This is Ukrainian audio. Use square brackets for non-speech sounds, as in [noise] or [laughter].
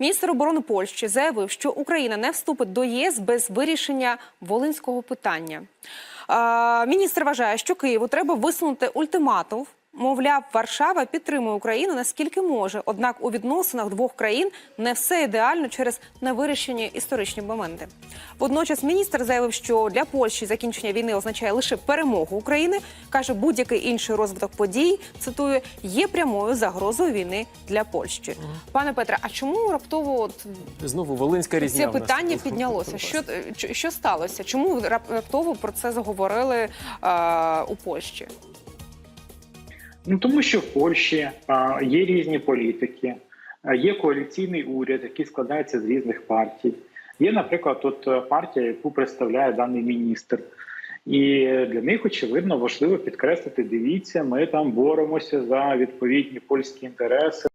Міністр оборони Польщі заявив, що Україна не вступить до ЄС без вирішення волинського питання. Міністр вважає, що Києву треба висунути ультиматум. Мовляв, Варшава підтримує Україну наскільки може. Однак у відносинах двох країн не все ідеально через невирішені історичні моменти. Водночас міністр заявив, що для Польщі закінчення війни означає лише перемогу України. каже, будь-який інший розвиток подій цитую є прямою загрозою війни для Польщі. Пане Петре, а чому раптово от Знову волинська різня. це питання піднялося? [laughs] Що, що- що сталося? Чому раптово про це заговорили е, у Польщі? Ну тому що в Польщі а, є різні політики, а, є коаліційний уряд, який складається з різних партій. Є, наприклад, тут е, партія, яку представляє даний міністр. І для них очевидно важливо підкреслити: дивіться, ми там боремося за відповідні польські інтереси.